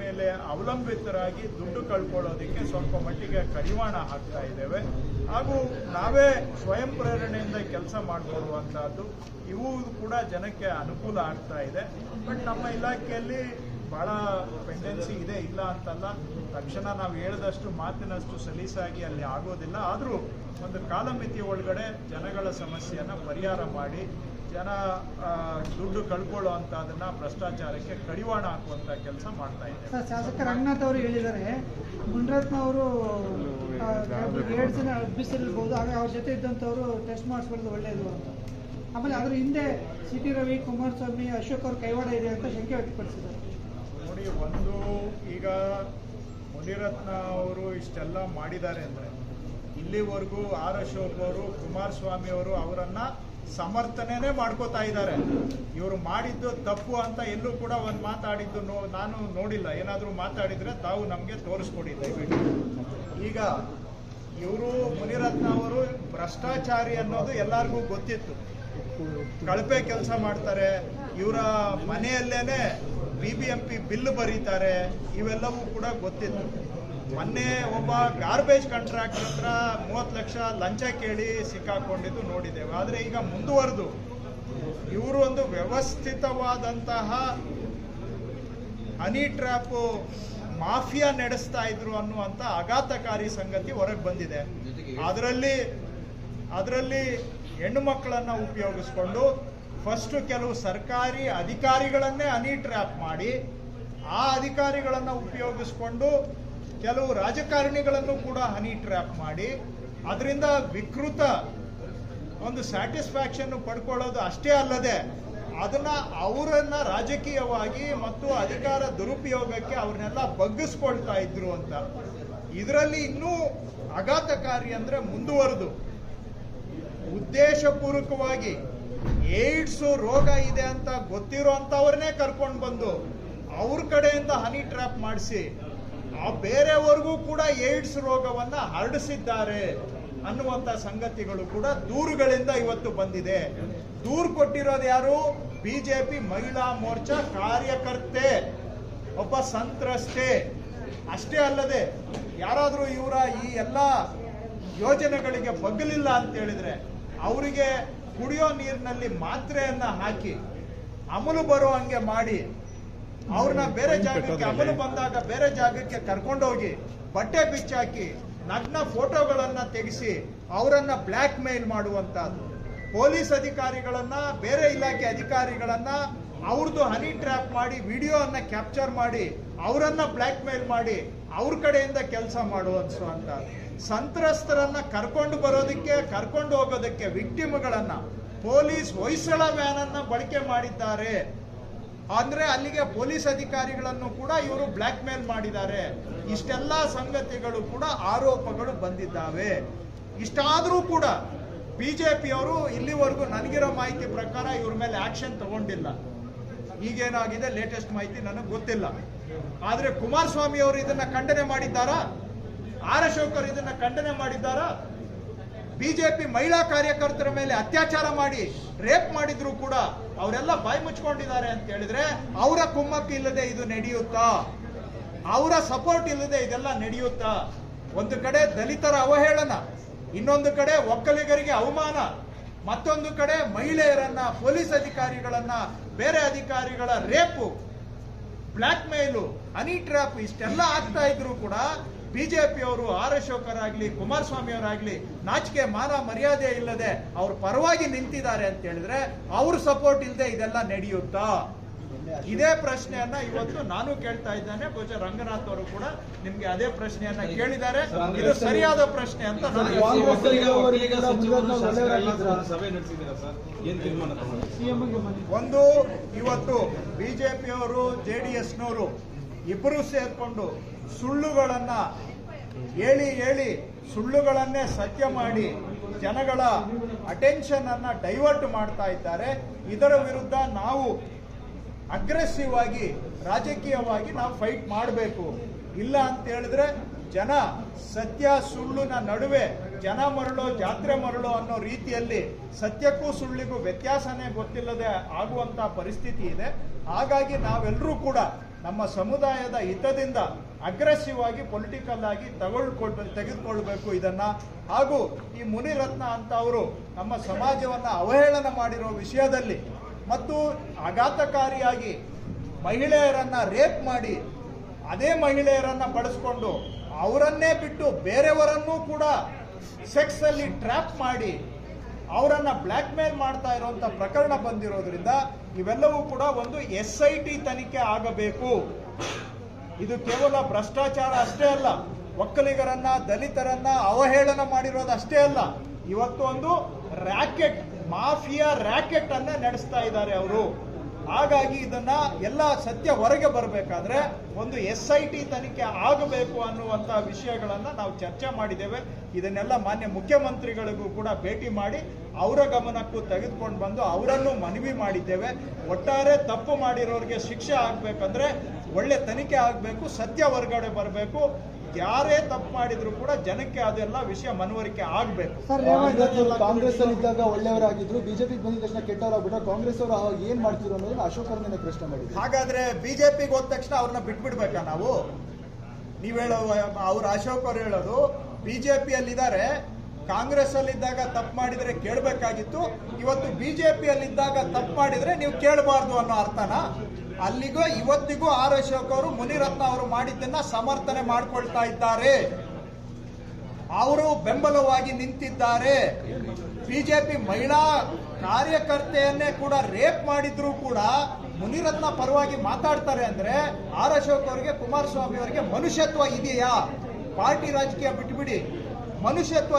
ಮೇಲೆ ಅವಲಂಬಿತರಾಗಿ ದುಡ್ಡು ಕಳ್ಕೊಳ್ಳೋದಕ್ಕೆ ಸ್ವಲ್ಪ ಮಟ್ಟಿಗೆ ಕಡಿವಾಣ ಹಾಕ್ತಾ ಇದ್ದೇವೆ. ಹಾಗೂ ನಾವೇ ಸ್ವಯಂ ಪ್ರೇರಣೆಯಿಂದ ಕೆಲಸ ಮಾಡಿಕೊಡುವಂತಹದ್ದು ಇವು ಕೂಡ ಜನಕ್ಕೆ ಅನುಕೂಲ ಆಗ್ತಾ ಇದೆ. ಬಟ್ ನಮ್ಮ ಇಲಾಖೆಯಲ್ಲಿ ಬಹಳ ಪೆಂಡೆನ್ಸಿ ಇದೆ, ಇಲ್ಲ ಅಂತಲ್ಲ. ತಕ್ಷಣ ನಾವು ಹೇಳಿದಷ್ಟು ಮಾತಿನಷ್ಟು ಸಲೀಸಾಗಿ ಅಲ್ಲಿ ಆಗೋದಿಲ್ಲ. ಆದರೂ ಒಂದು ಕಾಲಮಿತಿ ಒಳಗಡೆ ಜನಗಳ ಸಮಸ್ಯೆಯನ್ನು ಪರಿಹಾರ ಮಾಡಿ ಜನ ದುಡ್ಡು ಕಳ್ಕೊಳ್ಳೋ ಅಂಥದ್ದನ್ನ ಭ್ರಷ್ಟಾಚಾರಕ್ಕೆ ಕಡಿವಾಣ ಹಾಕುವಂತ ಕೆಲಸ ಮಾಡ್ತಾ ಇದ್ದಾರೆ ಶಾಸಕ ರಂಗನಾಥ್ ಅವರು ಹೇಳಿದ್ದಾರೆ ಗುಣರತ್ನ ಅವರು ಎರಡು ಜನ ಅಬ್ಬಿಸಿರ್ಬೋದು ಆಗ ಅವ್ರ ಜೊತೆ ಇದ್ದಂಥವ್ರು ಟೆಸ್ಟ್ ಮಾಡಿಸ್ಕೊಳ್ಳೋದು ಒಳ್ಳೆಯದು ಅಂತ. ಆಮೇಲೆ ಅದ್ರ ಹಿಂದೆ ಸಿ ಟಿ ರವಿ ಕುಮಾರಸ್ವಾಮಿ ಅಶೋಕ್ ಅವ್ರ ಕೈವಾಡ ಇದೆ ಅಂತ ಶಂಕೆ ವ್ಯಕ್ತಪಡಿಸಿದ್ದಾರೆ. ನೋಡಿ ಒಂದು ಈಗ ಮುನಿರತ್ನ ಅವರು ಇಷ್ಟೆಲ್ಲ ಮಾಡಿದ್ದಾರೆ ಅಂದರೆ ಇಲ್ಲಿವರೆಗೂ ಆರ್ ಅಶೋಕ್ ಅವರು ಕುಮಾರಸ್ವಾಮಿ ಅವರು ಅವರನ್ನ ಸಮರ್ಥನೆನೇ ಮಾಡ್ಕೋತಾ ಇದ್ದಾರೆ. ಇವರು ಮಾಡಿದ್ದು ತಪ್ಪು ಅಂತ ಎಲ್ಲೂ ಕೂಡ ಒಂದು ಮಾತಾಡಿದ್ದು ನಾನು ನೋಡಿಲ್ಲ. ಏನಾದರೂ ಮಾತಾಡಿದ್ರೆ ತಾವು ನಮಗೆ ತೋರಿಸ್ಕೊಡಿ, ದಯವಿಟ್ಟು. ಈಗ ಇವರು ಮುನಿರತ್ನ ಅವರು ಭ್ರಷ್ಟಾಚಾರಿ ಅನ್ನೋದು ಎಲ್ಲರಿಗೂ ಗೊತ್ತಿತ್ತು. ಕಳಪೆ ಕೆಲಸ ಮಾಡ್ತಾರೆ. ಇವರ ಮನೆಯಲ್ಲೇನೆ B B M P bill ಬರೀತಾರೆ. ಇವೆಲ್ಲವೂ ಕೂಡ ಗೊತ್ತಿತ್ತು. ಮೊನ್ನೆ ಒಬ್ಬ ಗಾರ್ಬೇಜ್ ಕಾಂಟ್ರಾಕ್ಟರ್ ಹತ್ರ ಮೂವತ್ತು ಲಕ್ಷ ಲಂಚ ಕೇಳಿ ಸಿಕ್ಕಾಕೊಂಡಿದ್ದು ನೋಡಿದ್ದೇವೆ. ಆದರೆ ಈಗ ಮುಂದುವರೆದು. ಇವರು ಒಂದು ವ್ಯವಸ್ಥಿತವಾದಂತಹ ಹನಿ ಟ್ರ್ಯಾಪ್ ಮಾಫಿಯಾ ನಡೆಸ್ತಾ ಇದ್ರು ಅನ್ನುವಂಥ ಆಘಾತಕಾರಿ ಸಂಗತಿ ಹೊರಗೆ ಬಂದಿದೆ. ಅದರಲ್ಲಿ ಅದರಲ್ಲಿ ಹೆಣ್ಣು ಮಕ್ಕಳನ್ನ ಉಪಯೋಗಿಸ್ಕೊಂಡು ಫಸ್ಟ್ ಕೆಲವು ಸರ್ಕಾರಿ ಅಧಿಕಾರಿಗಳನ್ನೇ ಹನಿ ಟ್ರ್ಯಾಪ್ ಮಾಡಿ, ಆ ಅಧಿಕಾರಿಗಳನ್ನು ಉಪಯೋಗಿಸ್ಕೊಂಡು ಕೆಲವು ರಾಜಕಾರಣಿಗಳನ್ನು ಕೂಡ ಹನಿ ಟ್ರ್ಯಾಪ್ ಮಾಡಿ ಅದರಿಂದ ವಿಕೃತ ಒಂದು ಸ್ಯಾಟಿಸ್ಫ್ಯಾಕ್ಷನ್ ಪಡ್ಕೊಳ್ಳೋದು ಅಷ್ಟೇ ಅಲ್ಲದೆ ಅದನ್ನ ಅವರನ್ನ ರಾಜಕೀಯವಾಗಿ ಮತ್ತು ಅಧಿಕಾರ ದುರುಪಯೋಗಕ್ಕೆ ಅವ್ರನ್ನೆಲ್ಲ ಬಗ್ಗಿಸ್ಕೊಳ್ತಾ ಇದ್ರು ಅಂತ. ಇದರಲ್ಲಿ ಇನ್ನೂ ಆಘಾತಕಾರಿ ಅಂದ್ರೆ ಮುಂದುವರೆದು. ಉದ್ದೇಶಪೂರ್ವಕವಾಗಿ ಏಡ್ಸ್ ರೋಗ ಇದೆ ಅಂತ ಗೊತ್ತಿರೋ ಅಂತವ್ರನ್ನೇ ಕರ್ಕೊಂಡು ಬಂದು ಅವ್ರ ಕಡೆಯಿಂದ ಹನಿ ಟ್ರ್ಯಾಪ್ ಮಾಡಿಸಿ ಆ ಬೇರೆಯವರೆಗೂ ಕೂಡ ಏಡ್ಸ್ ರೋಗವನ್ನ ಹರಡಿಸಿದ್ದಾರೆ ಅನ್ನುವಂತ ಸಂಗತಿಗಳು ಕೂಡ ದೂರುಗಳಿಂದ ಇವತ್ತು ಬಂದಿದೆ. ದೂರು ಕೊಟ್ಟಿರೋದು ಯಾರು? ಬಿಜೆಪಿ ಮಹಿಳಾ ಮೋರ್ಚಾ ಕಾರ್ಯಕರ್ತೆ. ಒಬ್ಬ ಸಂತ್ರಸ್ತೆ. ಅಷ್ಟೇ ಅಲ್ಲದೆ ಯಾರಾದರೂ ಇವರ ಈ ಎಲ್ಲ ಯೋಜನೆಗಳಿಗೆ ಬಗ್ಗಲಿಲ್ಲ ಅಂತ ಹೇಳಿದ್ರೆ ಅವರಿಗೆ ಕುಡಿಯೋ ನೀರಿನಲ್ಲಿ ಮಾತ್ರೆಯನ್ನ ಹಾಕಿ ಅಮಲು ಬರೋ ಹಂಗೆ ಮಾಡಿ ಅವ್ರನ್ನ ಬೇರೆ ಜಾಗಕ್ಕೆ ಅಮಲು ಬಂದಾಗ ಬೇರೆ ಜಾಗಕ್ಕೆ ಕರ್ಕೊಂಡೋಗಿ ಬಟ್ಟೆ ಬಿಚ್ಚಾಕಿ ನಗ್ನ ಫೋಟೋಗಳನ್ನ ತೆಗೆಸಿ ಅವರನ್ನ ಬ್ಲ್ಯಾಕ್ ಮೇಲ್ ಮಾಡುವಂತಹದ್ದು. ಪೊಲೀಸ್ ಅಧಿಕಾರಿಗಳನ್ನ ಬೇರೆ ಇಲಾಖೆ ಅಧಿಕಾರಿಗಳನ್ನ ಅವ್ರದ್ದು ಹನಿ ಟ್ರ್ಯಾಪ್ ಮಾಡಿ ವಿಡಿಯೋ ಅನ್ನ ಕ್ಯಾಪ್ಚರ್ ಮಾಡಿ ಅವರನ್ನ ಬ್ಲ್ಯಾಕ್ ಮೇಲ್ ಮಾಡಿ ಅವ್ರ ಕಡೆಯಿಂದ ಕೆಲಸ ಅಂತ. ಸಂತ್ರಸ್ತರನ್ನ ಕರ್ಕೊಂಡು ಬರೋದಕ್ಕೆ ಕರ್ಕೊಂಡು ಹೋಗೋದಕ್ಕೆ ವಿಕ್ಟಿಮ್ಗಳನ್ನ ಪೊಲೀಸ್ ಹೊಯ್ಸಳ ವ್ಯಾನ್ ಅನ್ನ ಬಳಕೆ ಮಾಡಿದ್ದಾರೆ. ಅಂದ್ರೆ ಅಲ್ಲಿಗೆ ಪೊಲೀಸ್ ಅಧಿಕಾರಿಗಳನ್ನು ಕೂಡ ಇವರು ಬ್ಲ್ಯಾಕ್ ಮೇಲ್ ಮಾಡಿದ್ದಾರೆ. ಇಷ್ಟೆಲ್ಲ ಸಂಗತಿಗಳು ಕೂಡ ಆರೋಪಗಳು ಬಂದಿದ್ದಾವೆ. ಇಷ್ಟಾದರೂ ಕೂಡ ಬಿಜೆಪಿಯವರು ಇಲ್ಲಿವರೆಗೂ ನನಗಿರೋ ಮಾಹಿತಿ ಪ್ರಕಾರ ಇವ್ರ ಮೇಲೆ ಆಕ್ಷನ್ ತಗೊಂಡಿಲ್ಲ. ಈಗೇನಾಗಿದೆ ಲೇಟೆಸ್ಟ್ ಮಾಹಿತಿ ನನಗೆ ಗೊತ್ತಿಲ್ಲ. ಆದ್ರೆ ಕುಮಾರಸ್ವಾಮಿ ಅವರು ಇದನ್ನ ಖಂಡನೆ ಮಾಡಿದ್ದಾರಾ? ಆರ್ ಅಶೋಕರು ಇದನ್ನ ಖಂಡನೆ ಮಾಡಿದ್ದಾರಾ? ಬಿಜೆಪಿ ಮಹಿಳಾ ಕಾರ್ಯಕರ್ತರ ಮೇಲೆ ಅತ್ಯಾಚಾರ ಮಾಡಿ, ರೇಪ್ ಮಾಡಿದ್ರು ಕೂಡ ಅವರೆಲ್ಲ ಬಾಯಿ ಮುಚ್ಕೊಂಡಿದ್ದಾರೆ ಅಂತ ಹೇಳಿದ್ರೆ ಅವರ ಕುಮ್ಮಕ್ಕು ಇಲ್ಲದೆ ಇದು ನಡೆಯುತ್ತಾ? ಅವರ ಸಪೋರ್ಟ್ ಇಲ್ಲದೆ ಇದೆಲ್ಲ ನಡೆಯುತ್ತಾ? ಒಂದು ಕಡೆ ದಲಿತರ ಅವಹೇಳನ, ಇನ್ನೊಂದು ಕಡೆ ಒಕ್ಕಲಿಗರಿಗೆ ಅವಮಾನ, ಮತ್ತೊಂದು ಕಡೆ ಮಹಿಳೆಯರನ್ನ, ಪೊಲೀಸ್ ಅಧಿಕಾರಿಗಳನ್ನ, ಬೇರೆ ಅಧಿಕಾರಿಗಳ ರೇಪು ಬ್ಲ್ಯಾಕ್ ಮೇಲು ಹನಿ ಟ್ರ್ಯಾಪ್ ಇಷ್ಟೆಲ್ಲ ಆಗ್ತಾ ಇದ್ರು ಕೂಡ ಬಿಜೆಪಿಯವರು ಆರ್ ಅಶೋಕರಾಗಲಿ ಕುಮಾರಸ್ವಾಮಿ ಅವರಾಗ್ಲಿ ನಾಚಿಕೆ ಮಾನ ಮರ್ಯಾದೆ ಇಲ್ಲದೆ ಅವ್ರ ಪರವಾಗಿ ನಿಂತಿದ್ದಾರೆ ಅಂತ ಹೇಳಿದ್ರೆ ಅವ್ರ ಸಪೋರ್ಟ್ ಇಲ್ಲದೆ ಇದೆಲ್ಲ ನಡೆಯುತ್ತಾ? ಇದೇ ಪ್ರಶ್ನೆಯನ್ನ ಇವತ್ತು ನಾನು ಕೇಳ್ತಾ ಇದ್ದೇನೆ. ಬಹುಶಃ ರಂಗನಾಥ್ ಅವರು ಕೂಡ ನಿಮ್ಗೆ ಅದೇ ಪ್ರಶ್ನೆಯನ್ನ ಕೇಳಿದ್ದಾರೆ. ಇದು ಸರಿಯಾದ ಪ್ರಶ್ನೆ ಅಂತ ಒಂದು ಇವತ್ತು ಬಿಜೆಪಿಯವರು ಜೆ ಡಿ ಎಸ್ನವರು ಇಬ್ಬರು ಸೇರ್ಕೊಂಡು ಸುಳ್ಳುಗಳನ್ನ ಹೇಳಿ ಹೇಳಿ ಸುಳ್ಳುಗಳನ್ನೇ ಸತ್ಯ ಮಾಡಿ ಜನಗಳ ಅಟೆನ್ಷನ್ ಅನ್ನ ಡೈವರ್ಟ್ ಮಾಡ್ತಾ ಇದ್ದಾರೆ. ಇದರ ವಿರುದ್ಧ ನಾವು ಅಗ್ರೆಸಿವ್ ಆಗಿ, ರಾಜಕೀಯವಾಗಿ ನಾವು ಫೈಟ್ ಮಾಡಬೇಕು. ಇಲ್ಲ ಅಂತ ಹೇಳಿದ್ರೆ ಜನ ಸತ್ಯ ಸುಳ್ಳಿನ ನಡುವೆ ಜನ ಮರಳೋ, ಜಾತ್ರೆ ಮರಳೋ ಅನ್ನೋ ರೀತಿಯಲ್ಲಿ ಸತ್ಯಕ್ಕೂ ಸುಳ್ಳಿಗೂ ವ್ಯತ್ಯಾಸನೇ ಗೊತ್ತಿಲ್ಲದೆ ಆಗುವಂತ ಪರಿಸ್ಥಿತಿ ಇದೆ. ಹಾಗಾಗಿ ನಾವೆಲ್ಲರೂ ಕೂಡ ನಮ್ಮ ಸಮುದಾಯದ ಹಿತದಿಂದ ಅಗ್ರೆಸಿವ್ ಆಗಿ ಪೊಲಿಟಿಕಲ್ ಆಗಿ ತಗೊಳ್ಕೊಳ್ಬೇಕು ತೆಗೆದುಕೊಳ್ಬೇಕು ಇದನ್ನ. ಹಾಗೂ ಈ ಮುನಿರತ್ನ ಅಂತ ಅವರು ನಮ್ಮ ಸಮಾಜವನ್ನ ಅವಹೇಳನ ಮಾಡಿರೋ ವಿಷಯದಲ್ಲಿ ಮತ್ತು ಆಘಾತಕಾರಿಯಾಗಿ ಮಹಿಳೆಯರನ್ನ ರೇಪ್ ಮಾಡಿ ಅದೇ ಮಹಿಳೆಯರನ್ನ ಬಳಸ್ಕೊಂಡು ಅವರನ್ನೇ ಬಿಟ್ಟು ಬೇರೆಯವರನ್ನೂ ಕೂಡ ಸೆಕ್ಸ್ ಅಲ್ಲಿ ಟ್ರ್ಯಾಪ್ ಮಾಡಿ ಅವರನ್ನ ಬ್ಲ್ಯಾಕ್ ಮೇಲ್ ಮಾಡ್ತಾ ಇರುವಂತ ಪ್ರಕರಣ ಬಂದಿರೋದ್ರಿಂದ ಇವೆಲ್ಲವೂ ಕೂಡ ಒಂದು ಎಸ್ ಐ ಟಿ ತನಿಖೆ ಆಗಬೇಕು. ಇದು ಕೇವಲ ಭ್ರಷ್ಟಾಚಾರ ಅಷ್ಟೇ ಅಲ್ಲ, ಒಕ್ಕಲಿಗರನ್ನ, ದಲಿತರನ್ನ ಅವಹೇಳನ ಮಾಡಿರೋದು ಅಷ್ಟೇ ಅಲ್ಲ ಇವತ್ತು ಒಂದು ರ್ಯಾಕೆಟ್ ಮಾಫಿಯಾ ರ್ಯಾಕೆಟ್ ಅನ್ನ ನಡೆಸ್ತಾ ಇದ್ದಾರೆ ಅವರು. ಹಾಗಾಗಿ ಇದನ್ನ ಎಲ್ಲ ಸತ್ಯ ಹೊರಗೆ ಬರಬೇಕಾದ್ರೆ ಒಂದು ಎಸ್ ಐ ಟಿ ತನಿಖೆ ಆಗಬೇಕು ಅನ್ನುವಂತ ವಿಷಯಗಳನ್ನ ನಾವು ಚರ್ಚೆ ಮಾಡಿದ್ದೇವೆ. ಇದನ್ನೆಲ್ಲ ಮಾನ್ಯ ಮುಖ್ಯಮಂತ್ರಿಗಳಿಗೂ ಕೂಡ ಭೇಟಿ ಮಾಡಿ ಅವರ ಗಮನಕ್ಕೂ ತೆಗೆದುಕೊಂಡು ಬಂದು ಅವರನ್ನು ಮನವಿ ಮಾಡಿದ್ದೇವೆ. ಒಟ್ಟಾರೆ ತಪ್ಪು ಮಾಡಿರೋರಿಗೆ ಶಿಕ್ಷೆ ಆಗ್ಬೇಕಂದ್ರೆ ಒಳ್ಳೆ ತನಿಖೆ ಆಗಬೇಕು, ಸತ್ಯ ಹೊರಗಡೆ ಬರಬೇಕು. ಯಾರೇ ತಪ್ಪು ಮಾಡಿದ್ರು ಕೂಡ ಜನಕ್ಕೆ ಅದೆಲ್ಲ ವಿಷಯ ಮನವರಿಕೆ ಆಗಬೇಕು. ಕಾಂಗ್ರೆಸ್ ಅಲ್ಲಿ ಇದ್ದಾಗ ಒಳ್ಳೆಯವರಾಗಿದ್ರು ಬಿಜೆಪಿ ಬಂದ ತಕ್ಷಣ ಕೆಟ್ಟವರಾಗ್ಬಿಟ್ರೆ ಕಾಂಗ್ರೆಸ್ ಅವರು ಅವಾಗ ಏನ್ ಮಾಡ್ತಿದ್ರು ಅನ್ನೋದನ್ನ ಅಶೋಕ್ ಅವ್ರನ್ನೇ ಪ್ರಶ್ನೆ ಮಾಡಿದ್ರು. ಹಾಗಾದ್ರೆ ಬಿಜೆಪಿಗೆ ಹೋದ ತಕ್ಷಣ ಅವ್ರನ್ನ ಬಿಟ್ಬಿಡ್ಬೇಕಾ ನಾವು? ನೀವ್ ಹೇಳೋ ಅವ್ರ ಅಶೋಕ್ ಅವ್ರು ಹೇಳೋದು ಬಿಜೆಪಿಯಲ್ಲಿದ್ದಾರೆ ಕಾಂಗ್ರೆಸ್ ಅಲ್ಲಿ ಇದ್ದಾಗ ತಪ್ಪು ಮಾಡಿದ್ರೆ ಕೇಳಬೇಕಾಗಿತ್ತು ಇವತ್ತು ಬಿಜೆಪಿಯಲ್ಲಿ ಇದ್ದಾಗ ತಪ್ಪು ಮಾಡಿದ್ರೆ ನೀವು ಕೇಳಬಾರ್ದು ಅನ್ನೋ ಅರ್ಥನ? ಅಲ್ಲಿಗೂ ಇವತ್ತಿಗೂ ಆರ್ ಅಶೋಕ್ ಅವರು, ಮುನಿರತ್ನ ಅವರು ಮಾಡಿದ್ದನ್ನ ಸಮರ್ಥನೆ ಮಾಡಿಕೊಳ್ತಾ ಇದ್ದಾರೆ. ಅವರು ಬೆಂಬಲವಾಗಿ ನಿಂತಿದ್ದಾರೆ. ಬಿಜೆಪಿ ಮಹಿಳಾ ಕಾರ್ಯಕರ್ತೆಯನ್ನೇ ಕೂಡ ರೇಪ್ ಮಾಡಿದ್ರು ಕೂಡ ಮುನಿರತ್ನ ಪರವಾಗಿ ಮಾತಾಡ್ತಾರೆ ಅಂದ್ರೆ ಆರ್ ಅಶೋಕ್ ಅವರಿಗೆ, ಕುಮಾರಸ್ವಾಮಿ ಅವರಿಗೆ ಮನುಷ್ಯತ್ವ ಇದೆಯಾ? ಪಾರ್ಟಿ ರಾಜಕೀಯ ಬಿಟ್ಬಿಡಿ. ಮನುಷ್ಯತ್ವ